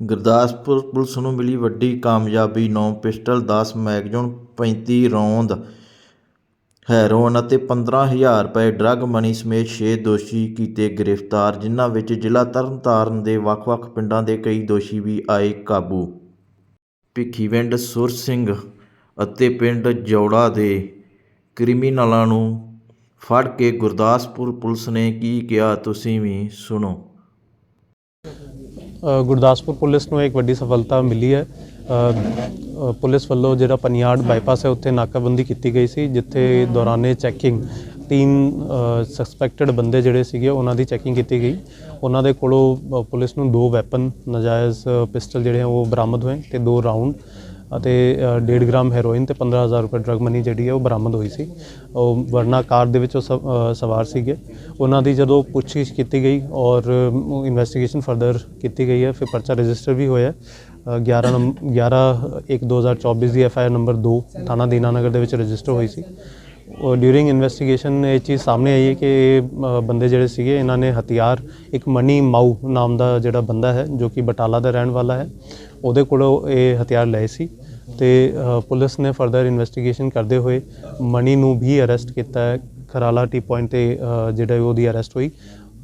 Gurdaspur police ਨੂੰ ਮਿਲੀ ਵੱਡੀ ਕਾਮਯਾਬੀ, ਨੌ ਪਿਸਟਲ, ਦਸ ਮੈਗਜ਼ੀਨ 35 ਰੌਂਦ ਹੈਰੋਇਨ ਅਤੇ 15000 ਰੁਪਏ ਡਰੱਗ ਮਨੀ ਸਮੇਤ 6 ਦੋਸ਼ੀ ਕੀਤੇ ਗ੍ਰਿਫਤਾਰ, ਜਿਨ੍ਹਾਂ ਵਿੱਚ ਜ਼ਿਲ੍ਹਾ ਤਰਨਤਾਰਨ ਦੇ ਵੱਖ-ਵੱਖ ਪਿੰਡਾਂ ਦੇ ਕਈ ਦੋਸ਼ੀ ਵੀ ਆਏ ਕਾਬੂ। ਭਿੱਖੀਵਿੰਡ ਸੁਰ ਸਿੰਘ ਅਤੇ ਪਿੰਡ ਜੌੜਾ ਦੇ ਕ੍ਰਿਮੀਨਲਾਂ ਨੂੰ ਫੜ ਕੇ ਗੁਰਦਾਸਪੁਰ ਪੁਲਿਸ ਨੇ ਕੀ ਕਿਹਾ, ਤੁਸੀਂ ਵੀ ਸੁਣੋ। ਗੁਰਦਾਸਪੁਰ ਪੁਲਿਸ ਨੂੰ ਇੱਕ ਵੱਡੀ ਸਫਲਤਾ ਮਿਲੀ ਹੈ। ਪੁਲਿਸ ਵੱਲੋਂ ਜਿਹੜਾ ਪਨਿਆੜ ਬਾਈਪਾਸ ਹੈ, ਉੱਥੇ ਨਾਕਾਬੰਦੀ ਕੀਤੀ ਗਈ ਸੀ, ਜਿੱਥੇ ਦੌਰਾਨੇ ਚੈਕਿੰਗ ਤਿੰਨ ਸਸਪੈਕਟਡ ਬੰਦੇ ਜਿਹੜੇ ਸੀਗੇ, ਉਹਨਾਂ ਦੀ ਚੈਕਿੰਗ ਕੀਤੀ ਗਈ। ਉਹਨਾਂ ਦੇ ਕੋਲੋਂ ਪੁਲਿਸ ਨੂੰ ਦੋ ਵੈਪਨ ਨਜਾਇਜ਼ ਪਿਸਟਲ ਜਿਹੜੇ ਆ, ਉਹ ਬਰਾਮਦ ਹੋਏ ਤੇ ਦੋ ਰਾਉਂਡ ਅਤੇ ਅ, 1.5 ਗ੍ਰਾਮ ਹੈਰੋਇਨ ਤੇ 15000 ਰੁਪਏ ਡਰਗ ਮਨੀ ਜਿਹੜੀ ਹੈ ਉਹ ਬਰਾਮਦ ਹੋਈ ਸੀ। ਉਹ ਵਰਨਾ ਕਾਰ ਦੇ ਵਿੱਚ ਉਹ ਸਵ- ਸਵਾਰ ਸੀਗੇ। ਉਹਨਾਂ ਦੀ ਜਦੋਂ ਪੁੱਛਗਿੱਛ ਕੀਤੀ ਗਈ ਔਰ ਇਨਵੈਸਟੀਗੇਸ਼ਨ ਫਰਦਰ ਕੀਤੀ ਗਈ ਹੈ ਫਿਰ ਪਰਚਾ ਰਜਿਸਟਰ ਵੀ ਹੋਇਆ ਅ, 11 ਨੰਬ 11 1 2024 ਦੀ ਐਫ ਆਈ ਆਰ ਨੰਬਰ 2 ਥਾਣਾ ਦੀਨਾਨਗਰ ਦੇ ਵਿੱਚ ਰਜਿਸਟਰ ਹੋਈ ਸੀ। ਔਰ ਡਿਊਰਿੰਗ ਇਨਵੈਸਟੀਗੇਸ਼ਨ ਇਹ ਚੀਜ਼ ਸਾਹਮਣੇ ਆਈ ਹੈ ਕਿ ਇਹ, ਬੰਦੇ ਜਿਹੜੇ ਸੀਗੇ ਇਹਨਾਂ ਨੇ ਹਥਿਆਰ ਇੱਕ ਮਨੀ ਮਾਊ ਨਾਮ ਦਾ ਜਿਹੜਾ ਬੰਦਾ ਹੈ ਜੋ ਕਿ ਬਟਾਲਾ ਦਾ ਰਹਿਣ ਵਾਲਾ ਹੈ ਉਹਦੇ ਕੋਲੋਂ ਇਹ ਹਥਿਆਰ ਲਏ ਸੀ। ਤੇ ਪੁਲਿਸ ਨੇ ਫਰਦਰ ਇਨਵੈਸਟੀਗੇਸ਼ਨ ਕਰਦੇ ਹੋਏ ਮਨੀ ਨੂੰ ਵੀ ਅਰੈਸਟ ਕੀਤਾ ਹੈ। ਖਰਾਲਾ ਟੀ ਪੁਆਇੰਟ ਤੇ ਜਿਹੜਾ ਉਹਦੀ ਅਰੈਸਟ ਹੋਈ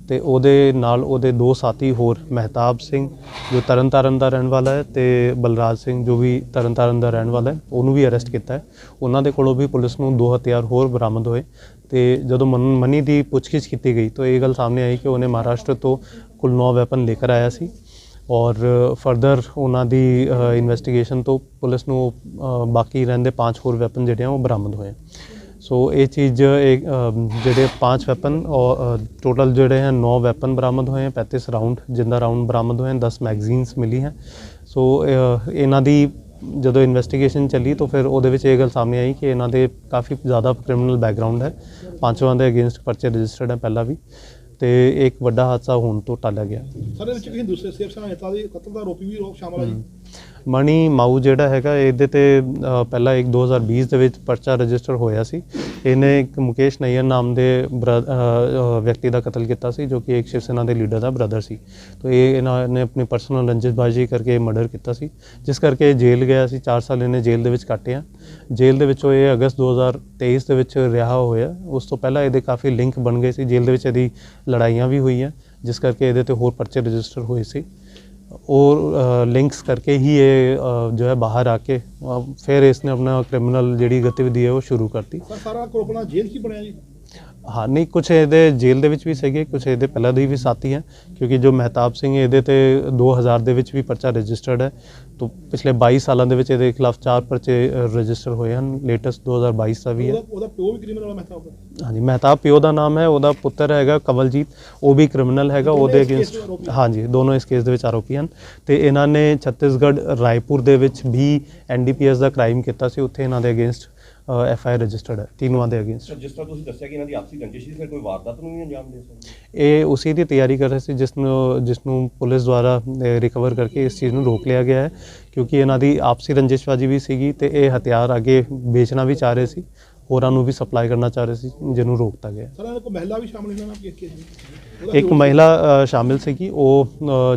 ਤੇ ਉਹਦੇ ਨਾਲ ਉਹਦੇ ਦੋ ਸਾਥੀ ਹੋਰ, ਮਹਿਤਾਬ ਸਿੰਘ, ਜੋ ਤਰਨਤਾਰਨ ਦਾ ਰਹਿਣ ਵਾਲਾ ਹੈ ਤੇ ਬਲਰਾਜ ਸਿੰਘ, ਜੋ ਵੀ ਤਰਨਤਾਰਨ ਦਾ ਰਹਿਣ ਵਾਲਾ ਹੈ, ਉਹਨੂੰ ਵੀ ਅਰੈਸਟ ਕੀਤਾ ਹੈ। ਉਹਨਾਂ ਦੇ ਕੋਲੋਂ ਵੀ ਪੁਲਿਸ ਨੂੰ ਦੋ ਹਥਿਆਰ ਹੋਰ ਬਰਾਮਦ ਹੋਏ ਤੇ ਜਦੋਂ ਮਨ- ਮਨੀ ਦੀ ਪੁੱਛਗਿੱਛ ਕੀਤੀ ਗਈ ਤਾਂ ਇਹ ਗੱਲ ਸਾਹਮਣੇ ਆਈ ਕਿ ਉਹਨੇ ਮਹਾਰਾਸ਼ਟਰ ਤੋਂ ਕੁੱਲ 9 ਵੈਪਨ ਲੈ ਕੇ ਆਇਆ ਸੀ। ਔਰ ਫਰਦਰ ਉਹਨਾਂ ਦੀ ਇਨਵੈਸਟੀਗੇਸ਼ਨ ਤੋਂ ਪੁਲਿਸ ਨੂੰ ਬਾਕੀ ਰਹਿੰਦੇ ਪੰਜ ਹੋਰ ਵੈਪਨ ਜਿਹੜੇ ਆ ਉਹ ਬਰਾਮਦ ਹੋਏ ਸੋ ਇਹ ਚੀਜ਼ ਇੱਕ, ਜਿਹੜੇ ਪੰਜ ਵੈਪਨ ਔਰ ਟੋਟਲ ਜਿਹੜੇ ਹਨ 9 ਵੈਪਨ ਬਰਾਮਦ ਹੋਏ ਹਨ 35 ਰਾਉਂਡ ਜਿੰਦਾ ਰਾਉਂਡ ਬਰਾਮਦ ਹੋਏ ਹਨ 10 ਮੈਗਜ਼ੀਨਸ ਮਿਲੀ ਹੈ। ਸੋ ਇਹਨਾਂ ਦੀ ਜਦੋਂ ਇਨਵੈਸਟੀਗੇਸ਼ਨ ਚੱਲੀ ਤਾਂ ਫਿਰ ਉਹਦੇ ਵਿੱਚ ਇਹ ਗੱਲ ਸਾਹਮਣੇ ਆਈ ਕਿ ਇਹਨਾਂ ਦੇ ਕਾਫੀ ਜ਼ਿਆਦਾ ਕ੍ਰਿਮੀਨਲ ਬੈਕਗ੍ਰਾਉਂਡ ਹੈ। ਪੰਜਵਾਂ ਦੇ ਅਗੇਂਸਟ ਪਰਚੇ ਰਜਿਸਟਰਡ ਹੈ ਪਹਿਲਾਂ ਵੀ। ਤੇ ਇੱਕ ਵੱਡਾ ਹਾਦਸਾ ਹੋਣ ਤੋਂ ਟਾਲਿਆ ਗਿਆ। ਸਰ ਵਿੱਚ ਕਿਸੇ ਦੂਸਰੇ ਸਿਰਫ ਸੈਨਾ ਨੇਤਾ ਦੇ ਕਤਲ ਦਾ ਆਰੋਪੀ ਵੀ ਲੋਕ ਸ਼ਾਮਲ ਹੈ ਜੀ। ਮਣੀ ਮਾਊ ਜਿਹੜਾ ਹੈਗਾ, ਇਹਦੇ ਤੇ ਪਹਿਲਾਂ ਇੱਕ 2020 ਦੇ ਵਿੱਚ ਪਰਚਾ ਰਜਿਸਟਰ ਹੋਇਆ ਸੀ। ਇਹਨੇ ਇੱਕ ਮੁਕੇਸ਼ ਨਈਅਰ ਨਾਮ ਦੇ ਬਰ- ਵਿਅਕਤੀ ਦਾ ਕਤਲ ਕੀਤਾ ਸੀ, ਜੋ ਕਿ ਇੱਕ ਸ਼ਿਵ ਸੈਨਾ ਦੇ ਲੀਡਰ ਦਾ ਬ੍ਰਦਰ ਸੀ। ਤੋਂ ਇਹ ਇਹਨਾਂ ਨੇ ਆਪਣੀ ਪਰਸਨਲ ਰੰਜਿਸ਼ਬਾਜ਼ੀ ਕਰਕੇ ਮਰਡਰ ਕੀਤਾ ਸੀ। ਜਿਸ ਕਰਕੇ ਇਹ ਜੇਲ੍ਹ ਗਿਆ ਸੀ 4 ਸਾਲ ਇਹਨੇ ਜੇਲ੍ਹ ਦੇ ਵਿੱਚ ਕੱਟੇ ਆ ਜੇਲ੍ਹ ਦੇ ਵਿੱਚੋਂ ਇਹ ਅਗਸਤ 2023 ਦੇ ਵਿੱਚ ਰਿਹਾ ਹੋਇਆ। ਉਸ ਤੋਂ ਪਹਿਲਾਂ ਇਹਦੇ ਕਾਫੀ ਲਿੰਕ ਬਣ ਗਏ ਸੀ। ਜੇਲ੍ਹ ਦੇ ਵਿੱਚ ਇਹਦੀ ਲੜਾਈਆਂ ਵੀ ਹੋਈਆਂ, ਜਿਸ ਕਰਕੇ ਇਹਦੇ ਤੇ ਹੋਰ ਪਰਚੇ ਰਜਿਸਟਰ ਹੋਏ ਸੀ। और लिंक्स करके ही ये अ, जो है बाहर आके अ, फिर इसने अपना क्रिमिनल ਜਿਹੜੀ ਗਤੀਵਿਧੀ ਹੈ ਉਹ ਸ਼ੁਰੂ ਕਰਤੀ ਸਰ ਸਾਰਾ ਕੋਪਣਾ ਜੇਲ੍ਹ ਕੀ ਬਣਿਆ ਜੀ ਹਾਂ ਨਹੀਂ ਕੁਝ ਇਹਦੇ ਜੇਲ੍ਹ ਦੇ ਵਿੱਚ ਵੀ ਸੀਗੇ ਕੁਝ ਇਹਦੇ ਪਹਿਲਾਂ ਦੇ ਵੀ ਸਾਥੀ ਹੈ ਕਿਉਂਕਿ ਜੋ ਮਹਿਤਾਬ ਸਿੰਘ ਇਹਦੇ ਤੇ 2000 ਦੇ ਵਿੱਚ ਵੀ ਪਰਚਾ ਰਜਿਸਟਰਡ ਹੈ। ਤੋਂ ਪਿਛਲੇ 22 ਸਾਲਾਂ ਦੇ ਵਿੱਚ ਇਹਦੇ ਖਿਲਾਫ ਚਾਰ ਪਰਚੇ ਰਜਿਸਟਰ ਹੋਏ ਹਨ। ਲੇਟੈਸਟ 2022 ਦਾ ਵੀ ਹੈ। ਉਹਦਾ ਪਿਓ ਵੀ ਕ੍ਰਿਮੀਨਲ ਵਾਲਾ ਮਹਿਤਾ ਹੁੰਦਾ ਹਾਂਜੀ ਮਹਿਤਾਬ ਪਿਓ ਦਾ ਨਾਮ ਹੈ ਉਹਦਾ ਪੁੱਤਰ ਹੈਗਾ ਕਵਲਜੀਤ ਉਹ ਵੀ ਕ੍ਰਿਮੀਨਲ ਹੈਗਾ ਉਹਦੇ ਅਗੇਂਸਟ ਦੇ। ਹਾਂਜੀ ਦੋਨੋਂ ਇਸ ਕੇਸ ਦੇ ਵਿੱਚ ਆਰੋਪੀ ਹਨ। ਤੇ ਇਹਨਾਂ ਨੇ ਛੱਤੀਸਗੜ੍ਹ ਰਾਏਪੁਰ ਦੇ ਵਿੱਚ ਵੀ ਐਨਡੀਪੀਐਸ ਦਾ ਕ੍ਰਾਈਮ ਕੀਤਾ ਸੀ ਉੱਥੇ ਇਹਨਾਂ ਦੇ against F I R registered ਹੈ ਤਿੰਨੋਂ ਦੇ ਅਗੇਂਸਟ ਸਰ ਜਿਸ ਤਰ੍ਹਾਂ ਤੁਸੀਂ ਦੱਸਿਆ ਕਿ ਇਹਨਾਂ ਦੀ ਆਪਸੀ ਰੰਜਿਸ਼ ਸੀ ਫਿਰ ਕੋਈ ਵਾਰਦਾਤ ਨੂੰ ਨਹੀਂ ਅੰਜਾਮ ਦੇ ਸਕਦੇ? ਇਹ ਉਸੇ ਦੀ ਤਿਆਰੀ ਕਰ ਰਹੇ ਸੀ ਜਿਸ ਨੂੰ ਜਿਸ ਨੂੰ ਪੁਲਿਸ ਦੁਆਰਾ ਰਿਕਵਰ ਕਰਕੇ ਇਸ ਚੀਜ਼ ਨੂੰ ਰੋਕ ਲਿਆ ਗਿਆ ਹੈ ਕਿਉਂਕਿ ਇਹਨਾਂ ਦੀ ਆਪਸੀ ਰੰਜਿਸ਼ਬਾਜੀ ਵੀ ਸੀਗੀ ਤੇ ਇਹ ਹਥਿਆਰ ਅੱਗੇ ਵੇਚਣਾ ਵੀ ਚਾਹ ਰਹੇ ਸੀ ਹੋਰਾਂ ਨੂੰ ਵੀ ਸਪਲਾਈ ਕਰਨਾ ਚਾਹ ਰਹੇ ਸੀ ਜਿਹਨੂੰ ਰੋਕਤਾ ਗਿਆ। ਸਰ ਇਹਨਾਂ ਮਹਿਲਾ ਵੀ ਸ਼ਾਮਲ ਇਹਨਾਂ ਨਾਲ ਕੇਸ ਕੇਸ ਇੱਕ ਮਹਿਲਾ ਸ਼ਾਮਿਲ ਸੀਗੀ ਉਹ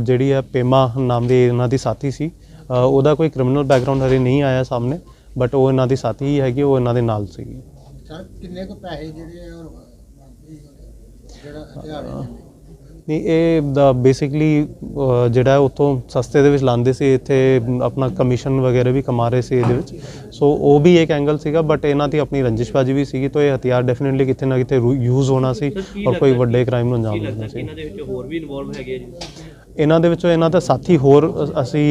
ਜਿਹੜੀ ਹੈ ਪੇਮਾ ਨਾਮ ਦੀ ਇਹਨਾਂ ਦੀ ਸਾਥੀ ਸੀ ਉਹਦਾ ਕੋਈ ਕ੍ਰਿਮੀਨਲ ਬੈਕਗ੍ਰਾਉਂਡ ਹਰੇ ਨਹੀਂ ਆਇਆ ਸਾਹਮਣੇ ਬਟ ਉਹ ਇਹਨਾਂ ਦੀ ਸਾਥੀ ਹੀ ਹੈਗੀ ਉਹ ਇਹਨਾਂ ਦੇ ਨਾਲ ਸੀਗੀ। ਸਰ ਕਿੰਨੇ ਕੁ ਪੈਸੇ ਜਿਹੜੇ ਆ ਉਹ ਜਿਹੜਾ ਹਥਿਆਰ ਹੈ ਨਹੀਂ ਇਹ ਦਾ ਬੇਸਿਕਲੀ ਜਿਹੜਾ ਉੱਥੋਂ ਸਸਤੇ ਦੇ ਵਿੱਚ ਲਾਉਂਦੇ ਸੀ ਇੱਥੇ ਆਪਣਾ ਕਮਿਸ਼ਨ ਵਗੈਰਾ ਵੀ ਕਮਾ ਰਹੇ ਸੀ ਇਹਦੇ ਵਿੱਚ। ਸੋ ਉਹ ਵੀ ਇੱਕ ਐਂਗਲ ਸੀਗਾ ਬਟ ਇਹਨਾਂ ਦੀ ਆਪਣੀ ਰੰਜਿਸ਼ਬਾਜੀ ਵੀ ਸੀਗੀ ਤਾਂ ਇਹ ਹਥਿਆਰ ਡੈਫੀਨਿਟਲੀ ਕਿਤੇ ਨਾ ਕਿਤੇ ਯੂਜ਼ ਹੋਣਾ ਸੀ ਔਰ ਕੋਈ ਵੱਡੇ ਕ੍ਰਾਈਮ ਨੂੰ ਅੰਜਾਮ ਦੇਣਾ ਸੀ। ਇਹਨਾਂ ਦੇ ਵਿੱਚ ਹੋਰ ਵੀ ਇਨਵੋਲਵ ਹੈਗੇ ਜੀ? ਇਹਨਾਂ ਦੇ ਵਿੱਚੋਂ ਇਹਨਾਂ ਦਾ ਸਾਥੀ ਹੋਰ ਅਸੀਂ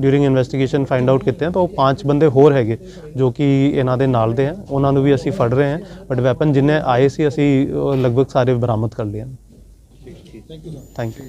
ਡਿਊਰਿੰਗ ਇਨਵੈਸਟੀਗੇਸ਼ਨ ਫਾਈਂਡ ਆਊਟ ਕੀਤੇ ਆ ਤਾਂ ਉਹ ਪੰਜ ਬੰਦੇ ਹੋਰ ਹੈਗੇ ਜੋ ਕਿ ਇਹਨਾਂ ਦੇ ਨਾਲ ਦੇ ਆ। ਉਹਨਾਂ ਨੂੰ ਵੀ ਅਸੀਂ ਫੜ ਰਹੇ ਹਾਂ ਬਟ ਵੈਪਨ ਜਿੰਨੇ ਆਏ ਸੀ ਅਸੀਂ ਲਗਭਗ ਸਾਰੇ ਬਰਾਮਦ ਕਰ ਲਏ ਹਨ ਥੈਂਕ ਯੂ ਥੈਂਕ ਯੂ